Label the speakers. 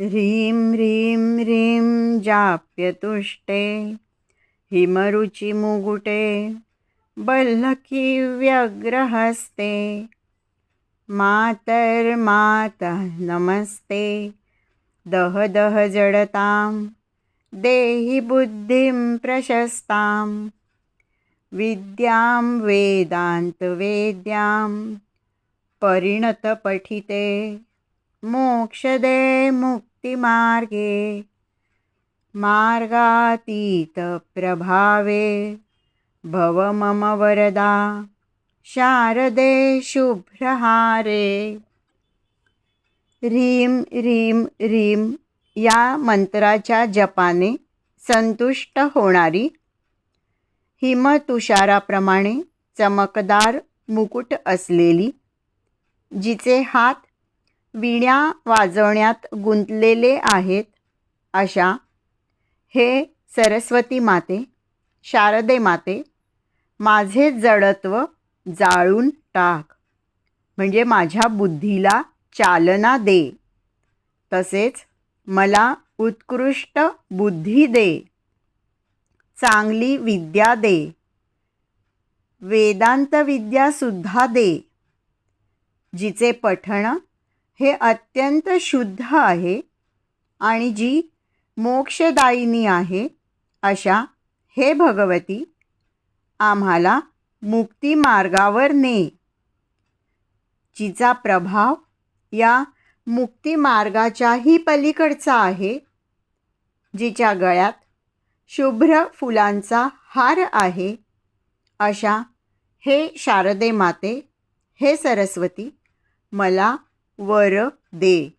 Speaker 1: ह्रीं ह्रीं ह्रीं जाप्यतुष्टे हिमरुचिमुगुटे बल्लकी व्यग्रहस्ते मातर्मातः नमस्ते दह दह जडतां देहि बुद्धिं प्रशस्तां विद्यां वेदान्तवेद्यां परिणतपठिते मोक्षदे मुक् मुक्तिमार्गे मार्गातीतप्रभावे भव मम वरदा। शारदे शुभ्रहारे। ह्रीं ह्रीं ह्रीं या मंत्राच्या जपाने संतुष्ट होणारी हिमतुषाराप्रमाणे चमकदार मुकुट असलेली जिचे हात विण्या वाजवण्यात गुंतलेले आहेत अशा. हे सरस्वती माते शारदे माते माझे जडत्व जाळून टाक. म्हणजे माझ्या बुद्धीला चालना दे. तसेच मला उत्कृष्ट बुद्धी दे. चांगली विद्या दे. वेदांत विद्यासुद्धा दे. जिचे पठण हे अत्यंत शुद्ध आहे आणि जी मोक्षदायिनी आहे अशा हे भगवती आम्हाला मुक्तिमार्गावर ने. जिचा प्रभाव या मुक्तिमार्गाच्याही पलीकडचा आहे जिच्या गळ्यात शुभ्र फुलांचा हार आहे अशा हे शारदे माते हे सरस्वती मला वर दे